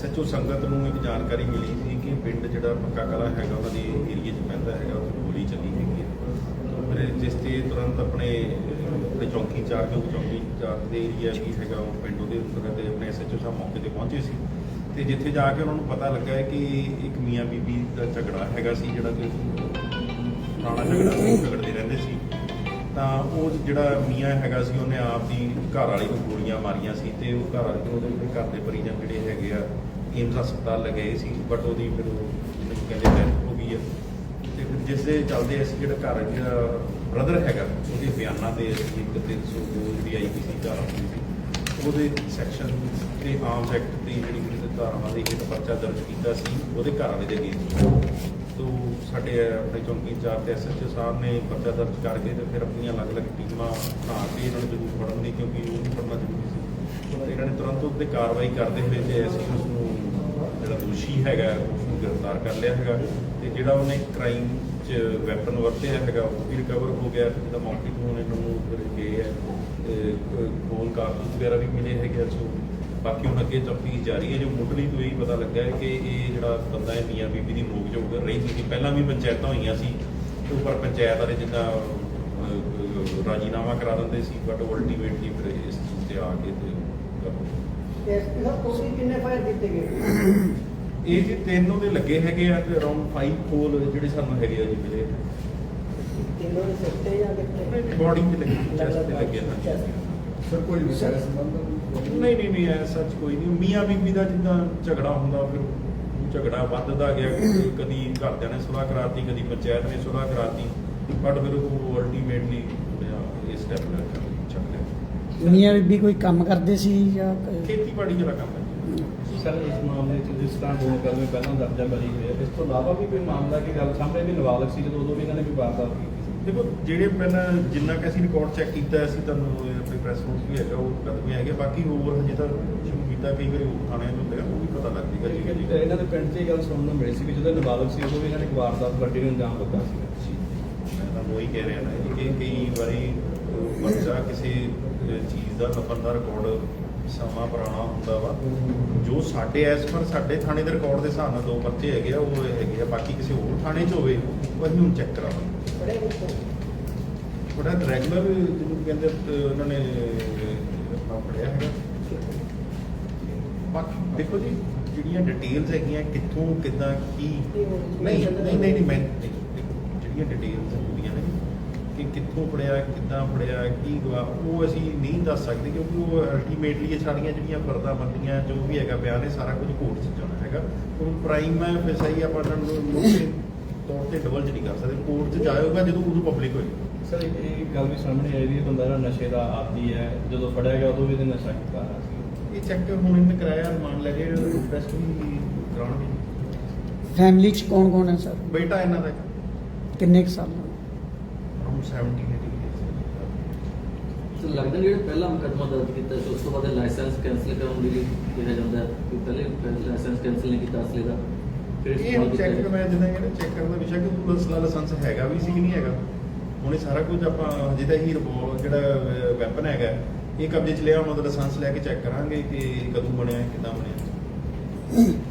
SHO ਸੰਗਤ ਨੂੰ ਇੱਕ ਜਾਣਕਾਰੀ ਮਿਲੀ ਸੀ ਕਿ ਪਿੰਡ ਜਿਹੜਾ ਪੱਕਾ ਕਲਾ ਹੈਗਾ, ਉਹਨਾਂ ਦੇ ਏਰੀਆ 'ਚ ਪੈਂਦਾ ਹੈਗਾ, ਉੱਥੇ ਗੋਲੀ ਚੱਲੀ ਹੈਗੀ ਹੈ। ਫਿਰ ਜਿਸ ਤੇ ਤੁਰੰਤ ਆਪਣੇ ਆਪਣੇ ਚੌਂਕੀ ਚਾਰ ਜੋ ਚੌਂਕੀ ਚਾਰ ਦੇ ਏਰੀਆ ਵੀ ਹੈਗਾ, ਉਹ ਪਿੰਡ ਉਹਦੇ ਉੱਪਰ ਤੇ ਆਪਣੇ ਐਸਐਚਓ ਸਾਹਿਬ ਮੌਕੇ ਤੇ ਪਹੁੰਚੇ ਸੀ। ਤੇ ਜਿੱਥੇ ਜਾ ਕੇ ਉਹਨਾਂ ਨੂੰ ਪਤਾ ਲੱਗਾ ਹੈ ਕਿ ਇੱਕ ਮੀਆਂ ਬੀਬੀ ਦਾ ਝਗੜਾ ਹੈਗਾ ਸੀ, ਜਿਹੜਾ ਕਿ ਪੁਰਾਣਾ ਝਗੜਾ ਸੀ ਤਾਂ ਉਹ ਜਿਹੜਾ ਮੀਆਂ ਹੈਗਾ ਸੀ, ਉਹਨੇ ਆਪ ਦੀ ਘਰ ਵਾਲੀ ਨੂੰ ਗੋਲੀਆਂ ਮਾਰੀਆਂ ਸੀ ਤੇ ਉਹ ਘਰ ਵਾਲੇ ਉਹਦੇ ਜਿਹੜੇ ਘਰ ਦੇ ਪਰਿਜਨ ਜਿਹੜੇ ਹੈਗੇ ਆ ਏਮਸ ਹਸਪਤਾਲ ਲਗਾਏ ਸੀ ਬਟ ਉਹਦੀ ਫਿਰ ਉਹ ਜਿਹਨੂੰ ਕਹਿੰਦੇ ਡੈਥ ਹੋ ਗਈ ਹੈ ਤੇ ਫਿਰ ਜਿਸ ਦੇ ਚੱਲਦੇ ਅਸੀਂ ਜਿਹੜਾ ਘਰ ਜਿਹੜਾ ਬ੍ਰਦਰ ਹੈਗਾ, ਉਹਦੇ ਬਿਆਨਾਂ ਤੇ ਅਸੀਂ ਇੱਕ 302 ਜਿਹੜੀ ਆਈਪੀਸੀ ਧਾਰਾ ਹੋਈ ਸੀ, ਉਹਦੇ ਸੈਕਸ਼ਨ ਤੇ ਆਰਮਸ ਐਕਟ ਤੇ ਜਿਹੜੀ ਜਿਹੜੀ ਧਾਰਾਵਾਂ ਦੇ ਇੱਕ ਪਰਚਾ ਦਰਜ ਕੀਤਾ ਸੀ, ਉਹਦੇ ਘਰ ਵਾਲੇ ਦੇ ਅਗੇਂਸਟ। ਸਾਡੇ ਆਪਣੇ ਚੌਂਕੀ ਇੰਚਾਰਜ ਤੇ ਐਸਐਚਓ ਸਾਹਿਬ ਨੇ ਪਰਚਾ ਦਰਜ ਕਰਕੇ ਤੇ ਫਿਰ ਆਪਣੀਆਂ ਅਲੱਗ-ਅਲੱਗ ਟੀਮਾਂ ਬਣਾ ਕੇ ਇਹਨਾਂ ਨੂੰ ਜ਼ਰੂਰ ਫੜਨ ਦੀ ਕਿਉਂਕਿ ਉਹ ਵੀ ਫੜਨਾ ਜ਼ਰੂਰੀ ਸੀ। ਤੇ ਇਹਨਾਂ ਨੇ ਤੁਰੰਤ ਉੱਤੇ ਕਾਰਵਾਈ ਕਰਦੇ ਹੋਏ ਤੇ ਅਸੀਂ ਉਸ ਨੂੰ ਜਿਹੜਾ ਦੋਸ਼ੀ ਹੈਗਾ ਉਸ ਨੂੰ ਗ੍ਰਿਫਤਾਰ ਕਰ ਲਿਆ ਹੈਗਾ ਤੇ ਜਿਹੜਾ ਉਹਨੇ ਕ੍ਰਾਈਮ 'ਚ ਵੈਪਨ ਵਰਤਿਆ ਹੈਗਾ ਉਹ ਵੀ ਰਿਕਵਰ ਹੋ ਗਿਆ ਤੇ ਜਿਹਦਾ ਮੌਕੇ ਤੋਂ ਇਹਨਾਂ ਨੂੰ ਫਿਰ ਗਏ ਹੈ ਤੇ ਖੋਲ ਕਾਰਤੂਸ ਵਗੈਰਾ ਵੀ ਮਿਲੇ ਹੈਗੇ ਆ, ਸੋ ਬਾਕੀ ਹੁਣ ਅੱਗੇ ਤਫਤੀਸ਼ ਜਾਰੀ ਹੈ ਜੋ ਮੁੱਢਲੀ ਤੋਂ ਇਹ ਪਤਾ ਲੱਗਾ ਹੈ ਕਿ ਇਹ ਜਿਹੜਾ ਬੰਦਾ ਹੈ ਮੀਆਂ ਬੀਬੀ ਦੀ ਨੋਕ ਝੋਕ ਰਹੀ ਸੀ ਪਹਿਲਾਂ ਵੀ ਪੰਚਾਇਤਾਂ ਹੋਈਆਂ ਸੀ ਤੇ ਉੱਪਰ ਪੰਚਾਇਤ ਵਾਲੇ ਜਿੱਦਾਂ ਰਾਜੀਨਾਮਾ ਕਰਾ ਦਿੰਦੇ ਸੀ ਬਟ ਅਲਟੀਮੇਟਲੀ ਫਿਰ ਇਸ ਚੀਜ਼ ਤੇ ਆ ਕੇ ਤੇ ਕਰ- ਐਸਪੀ ਸਾਹਿਬ ਤੁਸੀਂ ਕਿੰਨੇ ਫਾਇਰ ਕੀਤੇ ਗਏ? ਇਹ ਜੀ ਤਿੰਨ ਉਹਦੇ ਲੱਗੇ ਹੈਗੇ ਆ ਤੇ ਅਰਾਊਂਡ 5 ਕੋਲ ਜਿਹੜੇ ਸਾਨੂੰ ਹੈਗੇ ਆ ਜੀ ਮਿਲੇ। ਤਿੰਨੋਂ ਦੇ ਸਿਰ ਤੇ ਜਾਂ ਕਿੱਥੇ? ਬੋਡੀ ਤੇ ਲੱਗੇ ਚੈਸਟ ਤੇ ਲੱਗੇ ਨਾ ਸਰ ਕੋਈ ਵਿਸ਼ੇਸ਼ ਸੰਬੰਧ ਨਹੀਂ ਨਹੀਂ ਨਹੀਂ ਐ ਸੱਚ ਕੋਈ ਨਹੀਂ। ਮੀਆਂ ਬੀਬੀ ਦਾ ਜਿੱਦਾਂ ਝਗੜਾ ਹੁੰਦਾ ਫਿਰ ਉਹ ਝਗੜਾ ਵੱਧਦਾ ਗਿਆ। ਕਦੀ- ਕਦੀ ਘਰਦਿਆਂ ਨੇ ਸੁਲਾਹ ਕਰਾਤੀ ਕਦੀ ਪੰਚਾਇਤ ਨੇ ਸੁਲਾਹ ਕਰਾਤੀ। ਬਟ ਫਿਰ ਉਹ ਅਲਟੀਮੇਟਲੀ ਇਸ ਸਟੈਪ ਲੈ ਚੱਕ ਲਿਆ। ਮੀਆਂ ਬੀਬੀ ਕੋਈ ਕੰਮ ਕਰਦੇ ਸੀ ਜਾਂ ਖੇਤੀਬਾੜੀ ਜਿਹੜਾ ਕੰਮ ਸਰ ਇਸ ਮਾਮਲੇ 'ਚ ਜਿਸ ਤਰ੍ਹਾਂ ਦੋ ਕਦਮੇ ਪਹਿਲਾਂ ਦਰਜਾ ਬਰੀ ਹੋਇਆ ਇਸ ਤੋਂ ਇਲਾਵਾ ਵੀ ਕੋਈ ਮਾਮਲਾ ਕੀ ਗੱਲ ਸਾਹਮਣੇ ਵੀ ਨਾਬਾਲਗ ਸੀ ਜਦੋਂ ਉਦੋਂ ਵੀ ਇਹਨਾਂ ਨੇ ਵੀ ਵਾਰਦਾਤ ਕੀਤੀ? ਸੀ ਦੇਖੋ ਜਿਹੜੇ ਪਹਿਲਾਂ ਜਿੰਨਾ ਕਿ ਅਸੀਂ ਰਿਕਾਰਡ ਚੈੱਕ ਕੀਤਾ ਅਸੀਂ ਤੁਹਾਨੂੰ ਆਪਣੀ ਪ੍ਰੈਸ ਨੋਟ ਵੀ ਹੈਗਾ ਉਹ ਕਦਮੇ ਹੈਗੇ। ਬਾਕੀ ਹੋਰ ਹਜੇ ਤਾਂ ਸ਼ੁਰੂ ਕੀਤਾ ਕਈ ਵਾਰੀ ਹੋਰ ਥਾਣਿਆਂ 'ਚ ਹੁੰਦੇ ਆ ਉਹ ਵੀ ਪਤਾ ਲੱਗ ਜੇਗਾ ਜੀ। ਜੀ ਇਹਨਾਂ ਦੇ ਪਿੰਡ 'ਚ ਇਹ ਗੱਲ ਸੁਣਨ ਨੂੰ ਮਿਲੀ ਸੀ ਕਿ ਜਦੋਂ ਨਾਬਾਲਗ ਸੀ ਉਦੋਂ ਵੀ ਇਹਨਾਂ ਨੇ ਇੱਕ ਵਾਰਦਾਤ ਵੱਡੀ ਨੂੰ ਅੰਜਾਮ ਦਿੱਤਾ ਸੀ। ਮੈਂ ਤੁਹਾਨੂੰ ਉਹੀ ਕਹਿ ਰਿਹਾ ਨਾ ਜੀ ਕਿ ਕਈ ਵਾਰੀ ਬੱਚਾ ਕਿਸੇ ਚੀਜ਼ ਦਾ ਦਾ ਰਿਕਾਰਡ ਸਮਾਂ ਪੁਰਾਣਾ ਹੁੰਦਾ ਵਾ ਜੋ ਸਾਡੇ ਐਸ ਪਰ ਸਾਡੇ ਥਾਣੇ ਦੇ ਰਿਕਾਰਡ ਦੇ ਹਿਸਾਬ ਨਾਲ ਦੋ ਪਰਚੇ ਹੈਗੇ ਆ ਉਹ ਹੈਗੇ ਆ। ਬਾਕੀ ਕਿਸੇ ਹੋਰ ਥਾਣੇ 'ਚ ਹੋਵੇ ਉਹ ਅਸੀਂ ਹੁਣ ਚੈੱਕ ਕਰਾਵਾਂਗੇ। ਬੜੇ ਰੈਗੂਲਰ ਜਿਹਨੂੰ ਕਹਿੰਦੇ ਅਹ, ਉਹਨਾਂ ਨੇ ਆਪਣਾ ਪੜਿਆ ਹੈਗਾ। ਬਾਕੀ ਦੇਖੋ ਜੀ ਜਿਹੜੀਆਂ ਡਿਟੇਲਸ ਹੈਗੀਆਂ ਕਿੱਥੋਂ ਕਿੱਦਾਂ ਕੀ? ਨਹੀਂ ਨਹੀਂ ਨਹੀਂ ਨਹੀਂ ਮੈਂ ਨਹੀਂ, ਦੇਖੋ, ਜਿਹੜੀਆਂ ਡਿਟੇਲਸ ਹੁੰਦੀਆਂ ਨੇ ਕਿ ਕਿੱਥੋਂ ਪੜਿਆ ਕਿੱਦਾਂ ਪੜਿਆ ਕੀ ਗਵਾ ਉਹ ਅਸੀਂ ਨਹੀਂ ਦੱਸ ਸਕਦੇ ਕਿਉਂਕਿ ਉਹ ਅਲਟੀਮੇਟਲੀ ਇਹ ਸਾਡੀਆਂ ਜਿਹੜੀਆਂ ਫਰਦਾ ਬੰਦੀਆਂ ਜੋ ਵੀ ਹੈਗਾ ਬਿਆਨ ਇਹ ਸਾਰਾ ਕੁਝ ਕੋਰਟ 'ਚ ਜਾਣਾ ਹੈਗਾ। ਉਹ ਪ੍ਰਾਈਮ ਹੈ ਫਿਰ ਸਹੀ ਆਪਾਂ ਇਹਨਾਂ ਨੂੰ ਤੌਰ ਤੇ ਡਬਲ ਨਹੀਂ ਕਰ ਸਕਦੇ ਕੋਰਟ 'ਚ ਜਾਏਗਾ ਜਦੋਂ ਉਦੋਂ ਪਬਲਿਕ ਹੋਏਗੀ ਸਰ ਇਹ ਗੱਲ ਵੀ ਸਾਹਮਣੇ ਆਈ ਵੀ ਇਹ ਬੰਦਾ ਜਿਹੜਾ ਨਸ਼ੇ ਦਾ ਆਦੀ ਹੈ ਜਦੋਂ ਫੜਿਆ ਗਿਆ ਉਦੋਂ ਵੀ ਇਹਨੇ ਨਸ਼ਾ ਕੀਤਾ ਹੋਇਆ ਸੀ। ਇਹ ਚੈੱਕ ਹੁਣ ਇਹਨੇ ਕਰਾਇਆ ਰਿਮਾਂਡ ਲੈ ਕੇ ਟੈਸਟ ਵੀ ਕਰਾਉਣਗੇ। ਫੈਮਿਲੀ ਚ ਕੌਣ ਕੌਣ ਹੈ ਸਰ? ਬੇਟਾ ਇਹਨਾਂ ਦਾ। ਕਿੰਨੇ ਕੁ ਸਾਲ ਦਾ? ਅਰਾਊਂਡ 70 ਸੋ ਲੱਗਦਾ ਜਿਹੜਾ ਪਹਿਲਾ ਮੁਕੱਦਮਾ ਦਰਜ ਕੀਤਾ ਸੀ ਉਸ ਤੋਂ ਬਾਅਦ ਲਾਇਸੈਂਸ ਕੈਂਸਲ ਕਰਾਉਣ ਦੇ ਲਈ ਕਿਹਾ ਜਾਂਦਾ ਹੈ? ਕਿ ਪਹਿਲੇ ਲਾਇਸੈਂਸ ਕੈਂਸਲ ਨਹੀਂ ਕੀਤਾ ਅਸਲੇ ਦਾ। ਇਹ ਕੀਤਾ ਚੈੱਕ। ਮੈਂ ਜਿੱਦਾਂ ਕਹਿੰਦਾ ਚੈੱਕ ਕਰਨ ਦਾ ਵਿਸ਼ਾ ਕਿ ਪੁਲਿਸ ਦਾ ਲਾਇਸੈਂਸ ਹੈਗਾ ਵੀ ਸੀ ਕਿ ਨਹੀਂ ਹੈਗਾ ਹੁਣ ਇਹ ਸਾਰਾ ਕੁਝ ਆਪਾਂ ਜਿਹਦਾ ਹੀ ਰਿਪੋਰਟ ਜਿਹੜਾ ਵੈਪਨ ਹੈਗਾ ਇਹ ਕਬਜ਼ੇ 'ਚ ਲਿਆ ਉਹਨਾਂ ਦਾ ਲਾਇਸੈਂਸ ਲੈ ਕੇ ਚੈੱਕ ਕਰਾਂਗੇ ਕਿ ਕਦੋਂ ਬਣਿਆ ਕਿੱਦਾਂ ਬਣਿਆ